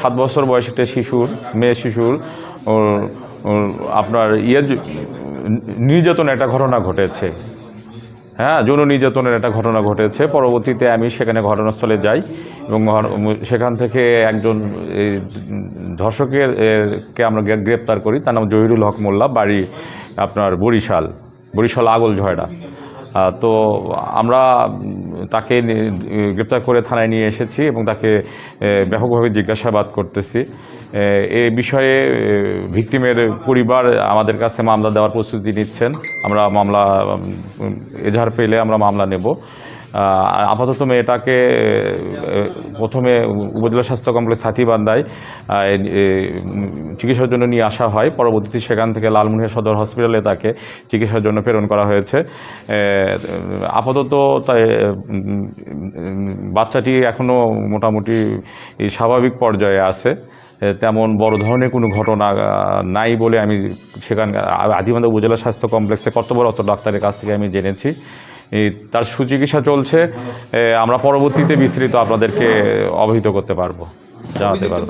সাত বছর বয়সী একটা শিশুর মেয়ে শিশুর আপনার ইয়ে নির্যাতন একটা ঘটনা ঘটেছে। হ্যাঁ যৌন নির্যাতনের একটা ঘটনা ঘটেছে। পরবর্তীতে আমি সেখানে ঘটনাস্থলে যাই এবং সেখান থেকে একজন এই, ধর্ষকের কে আমরা গ্রেপ্তার করি। তার নাম জহিরুল হক মোল্লা বাড়ি আপনার বরিশাল বরিশাল আগল ঝয়ডা তো আমরা তাকে গ্রেপ্তার করে থানায় নিয়ে এসেছি এবং তাকে ব্যাপকভাবে জিজ্ঞাসাবাদ করতেছি। এ, বিষয়ে ভিক্টিমের পরিবার আমাদের কাছে মামলা দেওয়ার প্রস্তুতি নিচ্ছেন। আমরা মামলা এজাহার পেলে আমরা মামলা নেব। আপাতত মেয়েটাকে প্রথমে উপজেলা স্বাস্থ্য কমপ্লেক্স উম, চিকিৎসার জন্য নিয়ে আসা হয়। পরবর্তীতে সেখান থেকে লালমনিরহাট সদর হসপিটালে তাকে চিকিৎসার জন্য প্রেরণ করা হয়েছে। আপাতত তাই বাচ্চাটি এখনও মোটামুটি স্বাভাবিক পর্যায়ে আছে। তেমন বড় ধরনের কোনো ঘটনা নাই বলে আমি সেখানকার আদিবান্ধা উপজেলা স্বাস্থ্য কমপ্লেক্সে কর্তব্যরত ডাক্তারের কাছ থেকে আমি জেনেছি। তার সুচিকিৎসা চলছে আমরা পরবর্তীতে বিস্তৃত আপনাদেরকে অবহিত করতে পারব জানাতে পারব।